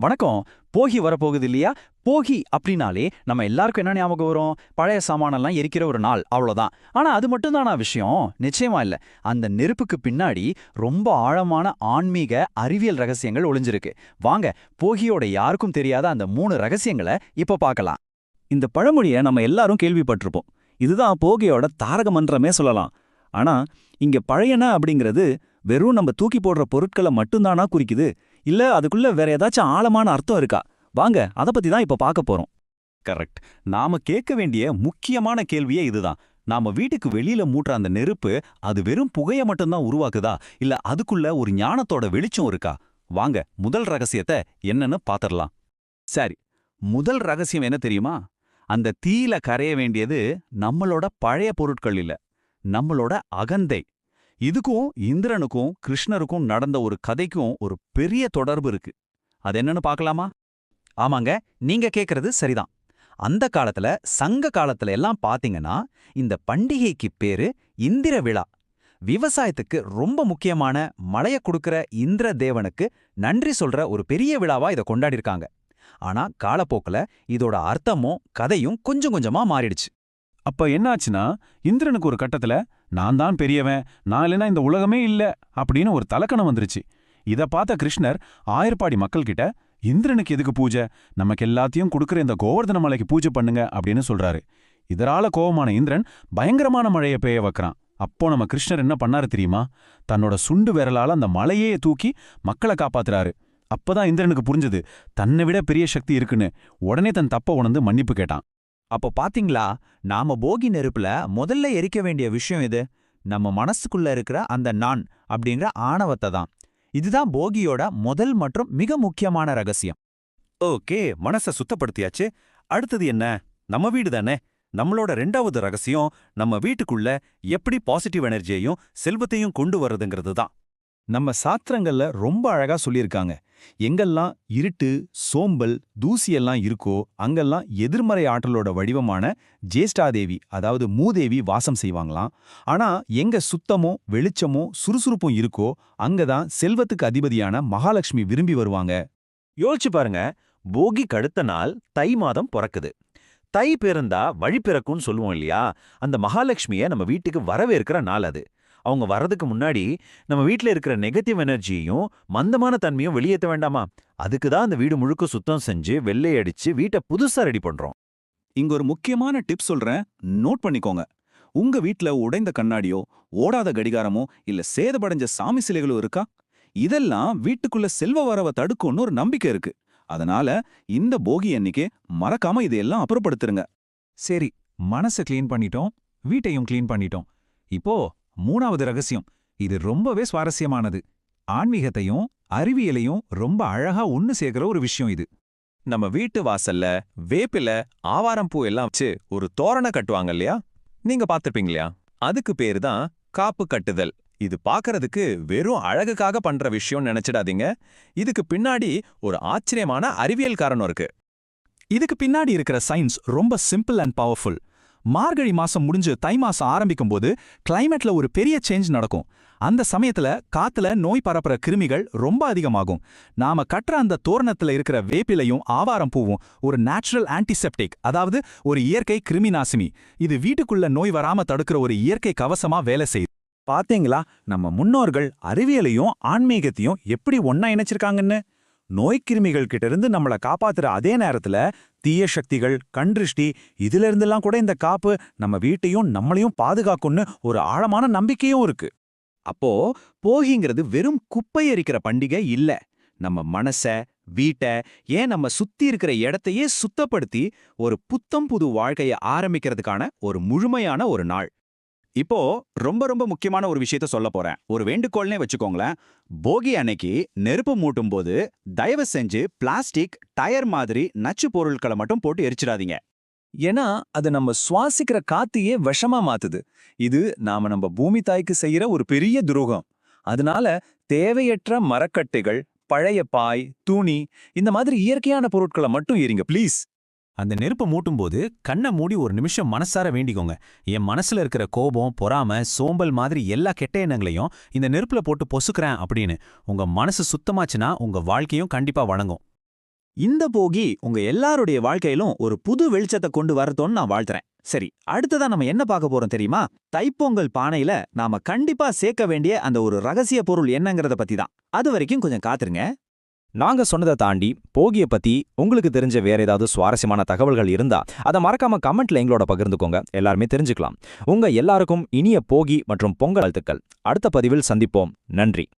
வணக்கம். போகி வரப்போகுது இல்லையா? போகி அப்படின்னாலே நம்ம எல்லாருக்கும் என்ன ஞாபகம் வரும்? பழைய சாமானெல்லாம் எரிக்கிற ஒரு நாள் அவ்வளோதான். ஆனா அது மட்டும்தானா விஷயம்? நிச்சயமா இல்ல. அந்த நெருப்புக்கு பின்னாடி ரொம்ப ஆழமான ஆன்மீக அறிவியல் ரகசியங்கள் ஒளிஞ்சிருக்கு. வாங்க போகியோட யாருக்கும் தெரியாத அந்த மூணு ரகசியங்களை இப்ப பார்க்கலாம். இந்த பழமொழியை நம்ம எல்லாரும் கேள்விப்பட்டிருப்போம். இதுதான் போகியோட தாரக மன்றமே சொல்லலாம். ஆனா இங்க பழையன அப்படிங்கிறது வெறும் நம்ம தூக்கி போடுற பொருட்களை மட்டும்தானா குறிக்குது? இல்ல அதுக்குள்ள வேற ஏதாச்சும் ஆழமான அர்த்தம் இருக்கா? வாங்க அத பத்தி தான் இப்ப பார்க்க போறோம். கரெக்ட். நாம கேட்க வேண்டிய முக்கியமான கேள்வியே இதுதான். நாம வீட்டுக்கு வெளியில மூட்டுற அந்த நெருப்பு அது வெறும் புகைய மட்டும்தான் உருவாக்குதா? இல்ல அதுக்குள்ள ஒரு ஞானத்தோட வெளிச்சம் இருக்கா? வாங்க முதல் ரகசியத்தை என்னன்னு பாத்திரலாம். சரி முதல் ரகசியம் என்ன தெரியுமா? அந்த தீயில கரைய வேண்டியது நம்மளோட பழைய பொருட்கள் இல்ல நம்மளோட அகந்தை. இதுக்கும் இந்திரனுக்கும் கிருஷ்ணருக்கும் நடந்த ஒரு கதைக்கும் ஒரு பெரிய தொடர்பு இருக்கு. அது என்னன்னு பார்க்கலாமா? ஆமாங்க நீங்க கேக்குறது சரிதான். அந்த காலத்துல சங்க காலத்துல எல்லாம் பாத்தீங்கன்னா இந்த பண்டிகைக்கு பேரு இந்திர விழா. விவசாயத்துக்கு ரொம்ப முக்கியமான மழைய கொடுக்கற இந்திர தேவனுக்கு நன்றி சொல்ற ஒரு பெரிய விழாவா இதை கொண்டாடிருக்காங்க. ஆனா காலப்போக்குல இதோட அர்த்தமும் கதையும் கொஞ்சம் கொஞ்சமா மாறிடுச்சு. அப்ப என்னாச்சுன்னா இந்திரனுக்கு ஒரு கட்டத்துல நான் தான் பெரியவன் நான் இல்லைனா இந்த உலகமே இல்ல அப்படின்னு ஒரு தலக்கணம் வந்துருச்சு. இத பார்த்த கிருஷ்ணர் ஆயர்பாடி மக்கள்கிட்ட இந்திரனுக்கு எதுக்கு பூஜை? நமக்கு எல்லாத்தையும் கொடுக்குற இந்த கோவர்தன மலைக்கு பூஜை பண்ணுங்க அப்படின்னு சொல்றாரு. இதரால கோவமான இந்திரன் பயங்கரமான மழையை பெய்ய வைக்கிறான். அப்போ நம்ம கிருஷ்ணர் என்ன பண்ணாரு தெரியுமா? தன்னோட சுண்டு விரலால அந்த மலையே தூக்கி மக்களை காப்பாத்துறாரு. அப்பதான் இந்திரனுக்கு புரிஞ்சது தன்னை விட பெரிய சக்தி இருக்குன்னு. உடனே தன் தப்ப உணர்ந்து மன்னிப்பு கேட்டான். அப்போ பாத்தீங்களா நாம போகி நெருப்புல முதல்ல எரிக்க வேண்டிய விஷயம் இது நம்ம மனசுக்குள்ள இருக்கிற அந்த நான் அப்படிங்கிற ஆணவத்தை தான். இதுதான் போகியோட முதல் மற்றும் மிக முக்கியமான ரகசியம். ஓகே மனச சுத்தப்படுத்தியாச்சு. அடுத்தது என்ன? நம்ம வீடு தானே? நம்மளோட ரெண்டாவது ரகசியம் நம்ம வீட்டுக்குள்ள எப்படி பாசிட்டிவ் எனர்ஜியையும் செல்வத்தையும் கொண்டு வர்றதுங்கிறது தான். நம்ம சாத்திரங்கள்ல ரொம்ப அழகா சொல்லியிருக்காங்க. எங்கெல்லாம் இருட்டு சோம்பல் தூசியெல்லாம் இருக்கோ அங்கெல்லாம் எதிர்மறை ஆற்றலோட வடிவமான ஜேஷ்டாதேவி அதாவது மூதேவி வாசம் செய்வாங்களாம். ஆனா எங்க சுத்தமோ வெளிச்சமோ சுறுசுறுப்பும் இருக்கோ அங்கதான் செல்வத்துக்கு அதிபதியான மகாலட்சுமி விரும்பி வருவாங்க. யோசிச்சு பாருங்க போகி கடுத்த நாள் தை மாதம் பிறக்குது. தை பிறந்தா வழி பிறக்கும்னு சொல்லுவோம் இல்லையா? அந்த மகாலட்சுமியை நம்ம வீட்டுக்கு வரவேற்கிற நாள் அது. அவங்க வர்றதுக்கு முன்னாடி நம்ம வீட்ல இருக்கிற நெகட்டிவ் எனர்ஜியையும் மந்தமான தன்மையும் வெளியேற்ற வேண்டாமா? அதுக்கு தான் அந்த வீடு முழுக்க சுத்தம் செஞ்சு வெள்ளை அடிச்சு வீட்டை புதுசா ரெடி பண்றோம். இங்க ஒரு முக்கியமான டிப் சொல்றேன். நோட் பண்ணிக்கோங்க. உங்க வீட்ல உடைந்த கண்ணாடியோ ஓடாத கடிகாரமோ இல்ல சேதப்படைஞ்ச சாமி சிலைகளோ இருக்கா? இதெல்லாம் வீட்டுக்குள்ள செல்வ வரவை தடுக்கும்னு ஒரு நம்பிக்கை இருக்கு. அதனால இந்த போகி அன்னைக்கு மறக்காம இதையெல்லாம் அப்புறப்படுத்துருங்க. சரி மனசை க்ளீன் பண்ணிட்டோம். வீட்டையும் க்ளீன் பண்ணிட்டோம். இப்போ மூணாவது ரகசியம் இது ரொம்பவே சுவாரஸ்யமானது. ஆன்மீகத்தையும் அறிவியலையும் ரொம்ப அழகா ஒன்னு சேர்க்கிற ஒரு விஷயம் இது. நம்ம வீட்டு வாசல்ல வேப்பில ஆவாரம் பூ எல்லாம் வச்சு ஒரு தோரணை கட்டுவாங்க இல்லையா? நீங்க பாத்திருப்பீங்க இல்லையா அதுக்கு பேரு தான் காப்பு கட்டுதல். இது பாக்கறதுக்கு வெறும் அழகுக்காக பண்ற விஷயம் நினைச்சிடாதீங்க. இதுக்கு பின்னாடி ஒரு ஆச்சரியமான அறிவியல் காரணம் இருக்கு. இதுக்கு பின்னாடி இருக்கிற சயின்ஸ் ரொம்ப சிம்பிள் அண்ட் பவர்ஃபுல். மார்கழி மாசம் முடிஞ்சு தை மாசம் ஆரம்பிக்கும் போது கிளைமேட்ல ஒரு பெரிய சேஞ்ச் நடக்கும். அந்த சமயத்துல காத்துல நோய் பரப்புற கிருமிகள் ரொம்ப அதிகமாகும். நாம கட்டுற அந்த தோரணத்துல இருக்கிற வேப்பிலையும் ஆவாரம் பூவும் ஒரு நேச்சுரல் ஆன்டிசெப்டிக் அதாவது ஒரு இயற்கை கிருமி நாசினி இது வீட்டுக்குள்ள நோய் வராம தடுக்கிற ஒரு இயற்கை கவசமா வேலை செய்யுது. பாத்தீங்களா? நம்ம முன்னோர்கள் அறிவியலையும் ஆன்மீகத்தையும் எப்படி ஒன்னா இணைச்சிருக்காங்கன்னு? நோய்க்கிருமிகள் கிட்ட இருந்து நம்மள காப்பாத்துற அதே நேரத்துல தீய சக்திகள் கண்திருஷ்டி இதுல இருந்தெல்லாம் கூட இந்த காப்பு நம்ம வீட்டையும் நம்மளையும் பாதுகாக்கும்னு ஒரு ஆழமான நம்பிக்கையும் இருக்கு. அப்போ போகிங்கிறது வெறும் குப்பை எரிக்கிற பண்டிகை இல்ல. நம்ம மனச வீட்ட ஏன் நம்ம சுத்தி இருக்கிற இடத்தையே சுத்தப்படுத்தி ஒரு புத்தம் புது வாழ்க்கைய ஆரம்பிக்கிறதுக்கான ஒரு முழுமையான ஒரு நாள். இப்போ ரொம்ப ரொம்ப முக்கியமான ஒரு விஷயத்த சொல்ல போறேன். ஒரு வேண்டுகோள்னே வச்சுக்கோங்களேன். போகி அன்னைக்கு நெருப்பு மூட்டும் போது தயவு செஞ்சு பிளாஸ்டிக் டயர் மாதிரி நச்சு பொருட்களை மட்டும் போட்டு எரிச்சிடாதீங்க. ஏன்னா அது நம்ம சுவாசிக்கிற காத்தையே விஷமா மாத்துது. இது நாம நம்ம பூமி தாய்க்கு செய்யற ஒரு பெரிய துரோகம். அதனால தேவையற்ற மரக்கட்டைகள் பழைய பாய் துணி இந்த மாதிரி இயற்கையான பொருட்களை மட்டும் எரிங்க ப்ளீஸ். அந்த நெருப்பை மூட்டும்போது கண்ணை மூடி ஒரு நிமிஷம் மனசார வேண்டிக்கோங்க. என் மனசுல இருக்கிற கோபம் பொறாம சோம்பல் மாதிரி எல்லா கெட்ட எண்ணங்களையும் இந்த நெருப்புல போட்டு பொசுக்கிறேன் அப்படின்னு உங்க மனசு சுத்தமாச்சுன்னா உங்க வாழ்க்கையும் கண்டிப்பா வணங்கும். இந்த போகி உங்க எல்லாருடைய வாழ்க்கையிலும் ஒரு புது வெளிச்சத்தை கொண்டு வரத்தோன்னு நான் வாழ்த்துறேன். சரி அடுத்ததா நம்ம என்ன பார்க்க போறோம் தெரியுமா? தைப்பொங்கல் பானையில நாம கண்டிப்பா சேர்க்க வேண்டிய அந்த ஒரு ரகசிய பொருள் என்னங்கறத பத்தி தான் அது வரைக்கும் கொஞ்சம் காத்துருங்க. நாங்க சொன்னதை தாண்டி போகிய பத்தி உங்களுக்கு தெரிஞ்ச வேற ஏதாவது சுவாரஸ்யமான தகவல்கள் இருந்தா அதை மறக்காம கமெண்ட்ல எங்களோட பகிர்ந்துக்கோங்க. எல்லாருமே தெரிஞ்சுக்கலாம். உங்க எல்லாருக்கும் இனிய போகி மற்றும் பொங்கல் வாழ்த்துக்கள். அடுத்த பதிவில் சந்திப்போம். நன்றி.